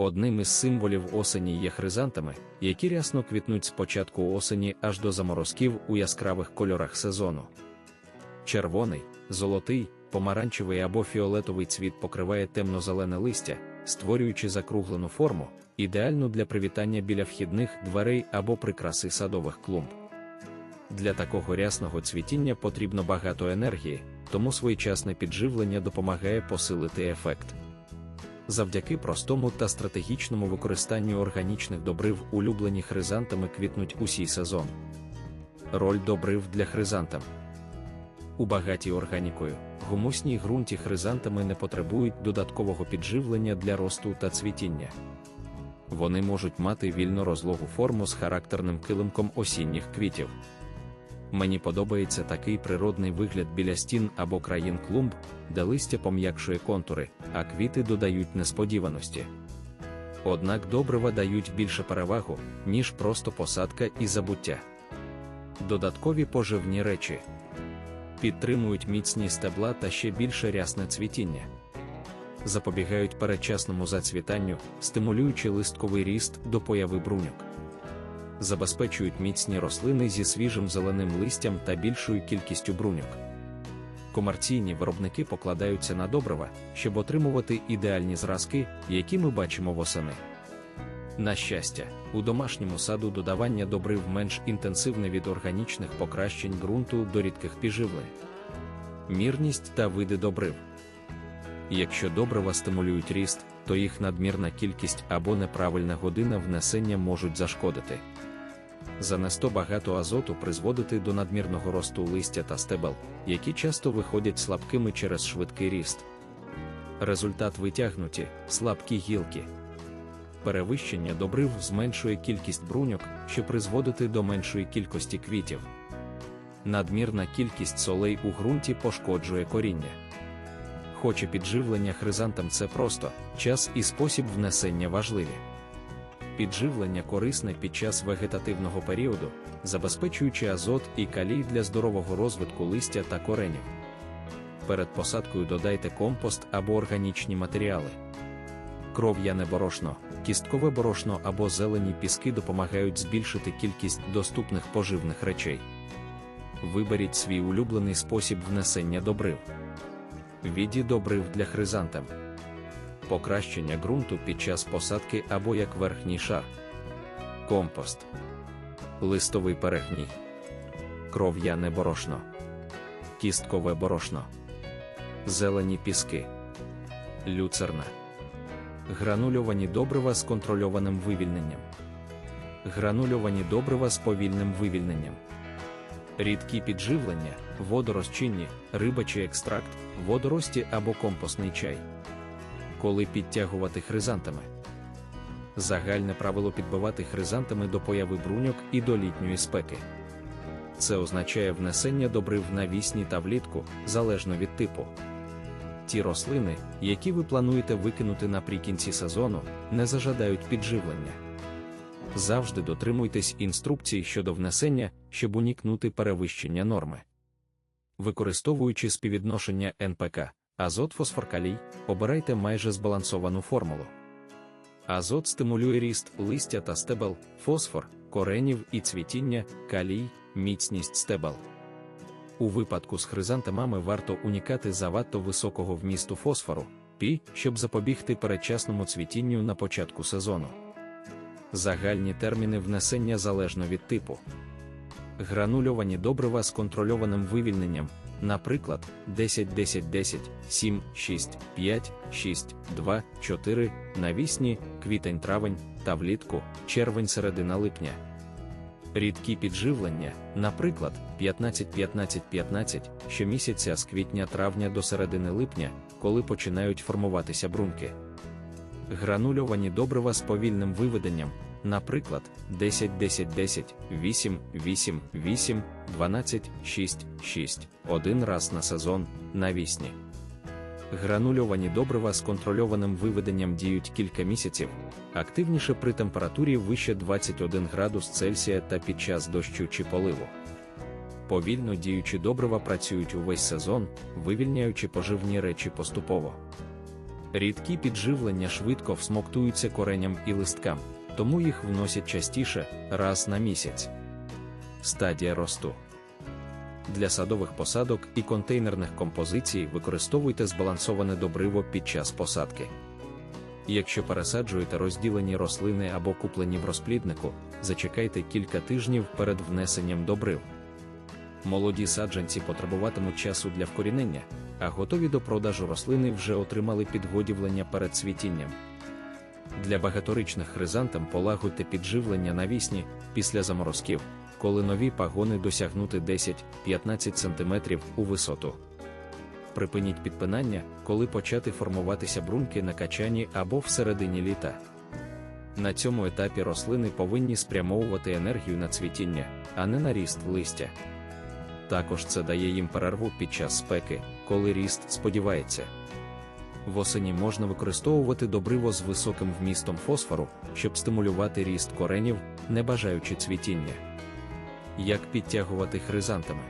Одним із символів осені є хризантами, які рясно квітнуть з початку осені аж до заморозків у яскравих кольорах сезону. Червоний, золотий, помаранчевий або фіолетовий цвіт покриває темно-зелене листя, створюючи закруглену форму, ідеальну для привітання біля вхідних дверей або прикраси садових клумб. Для такого рясного цвітіння потрібно багато енергії, тому своєчасне підживлення допомагає посилити ефект. Завдяки простому та стратегічному використанню органічних добрив улюблені хризантами квітнуть усій сезон. Роль добрив для хризантам у багатій органікою, гумусній ґрунті хризантами не потребують додаткового підживлення для росту та цвітіння. Вони можуть мати вільно розлогу форму з характерним килимком осінніх квітів. Мені подобається такий природний вигляд біля стін або країн клумб, де листя пом'якшує контури, а квіти додають несподіваності. Однак добрива дають більше перевагу, ніж просто посадка і забуття. Додаткові поживні речі підтримують міцні стебла та ще більше рясне цвітіння. Запобігають передчасному зацвітанню, стимулюючи листковий ріст до появи бруньок забезпечують міцні рослини зі свіжим зеленим листям та більшою кількістю бруньок. Комерційні виробники покладаються на добрива, щоб отримувати ідеальні зразки, які ми бачимо восени. На щастя, у домашньому саду додавання добрив менш інтенсивне від органічних покращень ґрунту до рідких підживлень. Мірність та види добрив. Якщо добрива стимулюють ріст, то їх надмірна кількість або неправильна година внесення можуть зашкодити. Занесто багато азоту призводити до надмірного росту листя та стебел, які часто виходять слабкими через швидкий ріст. Результат витягнуті, слабкі гілки. Перевищення добрив зменшує кількість бруньок, що призводити до меншої кількості квітів. Надмірна кількість солей у ґрунті пошкоджує коріння. Хоче підживлення хризантам це просто, час і спосіб внесення важливі. Підживлення корисне під час вегетативного періоду, забезпечуючи азот і калій для здорового розвитку листя та коренів. Перед посадкою додайте компост або органічні матеріали. Кров'яне борошно, кісткове борошно або зелені піски допомагають збільшити кількість доступних поживних речей. Виберіть свій улюблений спосіб внесення добрив. Віді добрив для хризантем покращення ґрунту під час посадки або як верхній шар, компост, листовий перегній, кров'яне борошно, кісткове борошно, зелені піски, люцерна, гранульовані добрива з контрольованим вивільненням, гранульовані добрива з повільним вивільненням. Рідкі підживлення, водорозчинні, рибачий екстракт, водорості або компостний чай коли підтягувати хризантами. Загальне правило підбивати хризантами до появи бруньок і до літньої спеки. Це означає внесення добрив на вісні та влітку, залежно від типу. Ті рослини, які ви плануєте викинути наприкінці сезону, не зажадають підживлення. Завжди дотримуйтесь інструкцій щодо внесення, щоб уникнути перевищення норми. Використовуючи співвідношення НПК, Азот фосфоркалій обирайте майже збалансовану формулу. Азот стимулює ріст листя та стебел, фосфор, коренів і цвітіння, калій, міцність стебел. У випадку з хризантемами варто унікати завадто високого вмісту фосфору, пі, щоб запобігти передчасному цвітінню на початку сезону. Загальні терміни внесення залежно від типу. Гранульовані добрива з контрольованим вивільненням, Наприклад, 10, 10, 10, 7, 6, 5, 6, 2, 4, навісні, квітень травень та влітку, червень середина липня. Рідкі підживлення, наприклад, 15, 15, 15, щомісяця з квітня травня до середини липня, коли починають формуватися брунки. Гранульовані добрива з повільним виведенням, наприклад, 10, 10, 10, 8, 8, 8, 12, 6, 6, один раз на сезон, навісні. Гранульовані добрива з контрольованим виведенням діють кілька місяців, активніше при температурі вище 21 градус Цельсія та під час дощу чи поливу. Повільно діючі добрива працюють увесь сезон, вивільняючи поживні речі поступово. Рідкі підживлення швидко всмоктуються кореням і листкам, тому їх вносять частіше раз на місяць. Стадія росту. Для садових посадок і контейнерних композицій використовуйте збалансоване добриво під час посадки. Якщо пересаджуєте розділені рослини або куплені в розпліднику, зачекайте кілька тижнів перед внесенням добрив. Молоді саджанці потребуватимуть часу для вкорінення, а готові до продажу рослини вже отримали підгодівлення перед цвітінням. Для багаторічних хризантам полагодьте підживлення навісні після заморозків, коли нові пагони досягнути 10-15 см у висоту. Припиніть підпинання, коли почати формуватися брунки на качані або всередині літа. На цьому етапі рослини повинні спрямовувати енергію на цвітіння, а не на ріст листя. Також це дає їм перерву під час спеки, коли ріст сподівається. Восені можна використовувати добриво з високим вмістом фосфору, щоб стимулювати ріст коренів, не бажаючи цвітіння. Як підтягувати хризантами?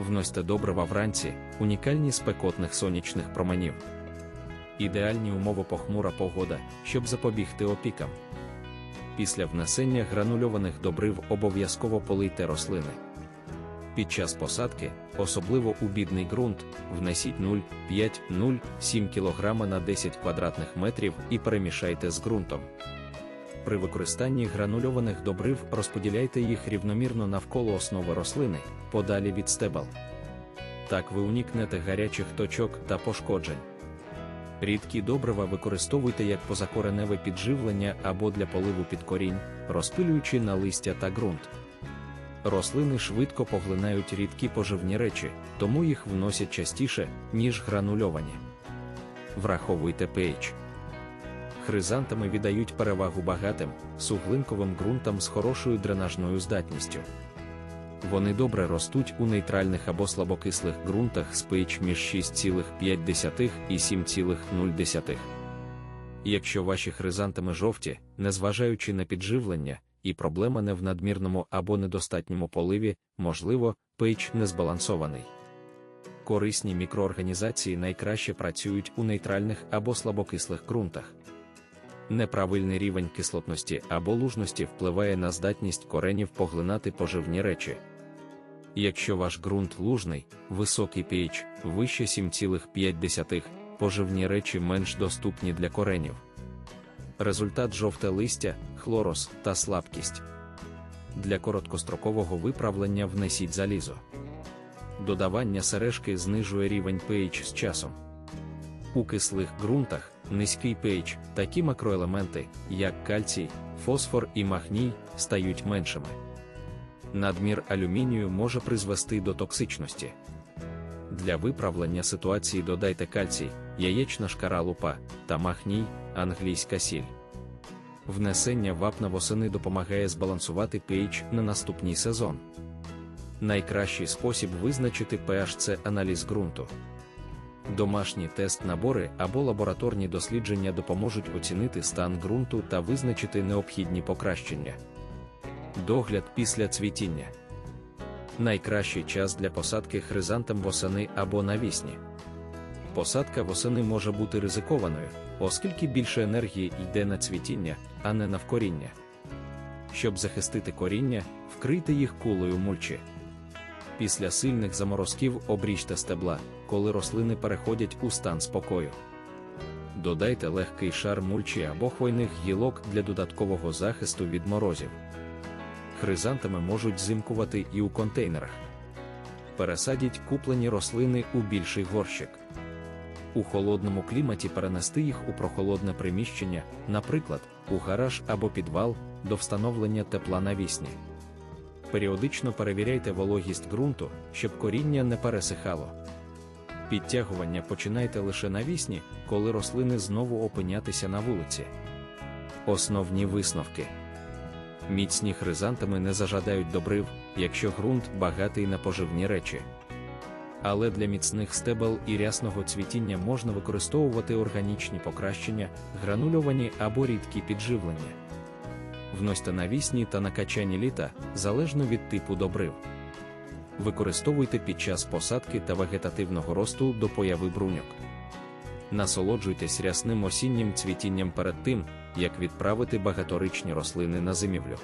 Вносьте добрива вранці, унікальні спекотних сонячних променів. Ідеальні умови похмура погода, щоб запобігти опікам. Після внесення гранульованих добрив обов'язково полийте рослини. Під час посадки, особливо у бідний ґрунт, внесіть 0,5-0,7 кг на 10 квадратних метрів і перемішайте з ґрунтом. При використанні гранульованих добрив розподіляйте їх рівномірно навколо основи рослини, подалі від стебел. Так ви уникнете гарячих точок та пошкоджень. Рідкі добрива використовуйте як позакореневе підживлення або для поливу під корінь, розпилюючи на листя та ґрунт. Рослини швидко поглинають рідкі поживні речі, тому їх вносять частіше, ніж гранульовані. Враховуйте pH. Хризантами віддають перевагу багатим, суглинковим ґрунтам з хорошою дренажною здатністю. Вони добре ростуть у нейтральних або слабокислих ґрунтах з pH між 6,5 і 7,0. Якщо ваші хризантами жовті, незважаючи на підживлення, і проблема не в надмірному або недостатньому поливі, можливо, pH не збалансований. Корисні мікроорганізації найкраще працюють у нейтральних або слабокислих ґрунтах. Неправильний рівень кислотності або лужності впливає на здатність коренів поглинати поживні речі. Якщо ваш ґрунт лужний, високий pH, вище 7,5, поживні речі менш доступні для коренів. Результат жовте листя, хлороз та слабкість. Для короткострокового виправлення внесіть залізо. Додавання сережки знижує рівень pH з часом. У кислих ґрунтах низький pH, такі макроелементи, як кальцій, фосфор і магній, стають меншими. Надмір алюмінію може призвести до токсичності. Для виправлення ситуації додайте кальцій, яєчна шкара лупа та магній, англійська сіль. Внесення вапна восени допомагає збалансувати pH на наступний сезон. Найкращий спосіб визначити pH – це аналіз ґрунту. Домашні тест-набори або лабораторні дослідження допоможуть оцінити стан ґрунту та визначити необхідні покращення. Догляд після цвітіння найкращий час для посадки хризантем восени або навісні. Посадка восени може бути ризикованою, оскільки більше енергії йде на цвітіння, а не на вкоріння. Щоб захистити коріння, вкрийте їх кулею мульчі. Після сильних заморозків обріжте стебла, коли рослини переходять у стан спокою. Додайте легкий шар мульчі або хвойних гілок для додаткового захисту від морозів. Хризантами можуть зимкувати і у контейнерах. Пересадіть куплені рослини у більший горщик. У холодному кліматі перенести їх у прохолодне приміщення, наприклад, у гараж або підвал, до встановлення тепла навісні. Періодично перевіряйте вологість ґрунту, щоб коріння не пересихало. Підтягування починайте лише навісні, коли рослини знову опинятися на вулиці. Основні висновки міцні хризантами не зажадають добрив, якщо ґрунт багатий на поживні речі. Але для міцних стебел і рясного цвітіння можна використовувати органічні покращення, гранульовані або рідкі підживлення. Вносьте навісні та накачані літа залежно від типу добрив. Використовуйте під час посадки та вегетативного росту до появи бруньок. Насолоджуйтесь рясним осіннім цвітінням перед тим, як відправити багаторічні рослини на зимівлю.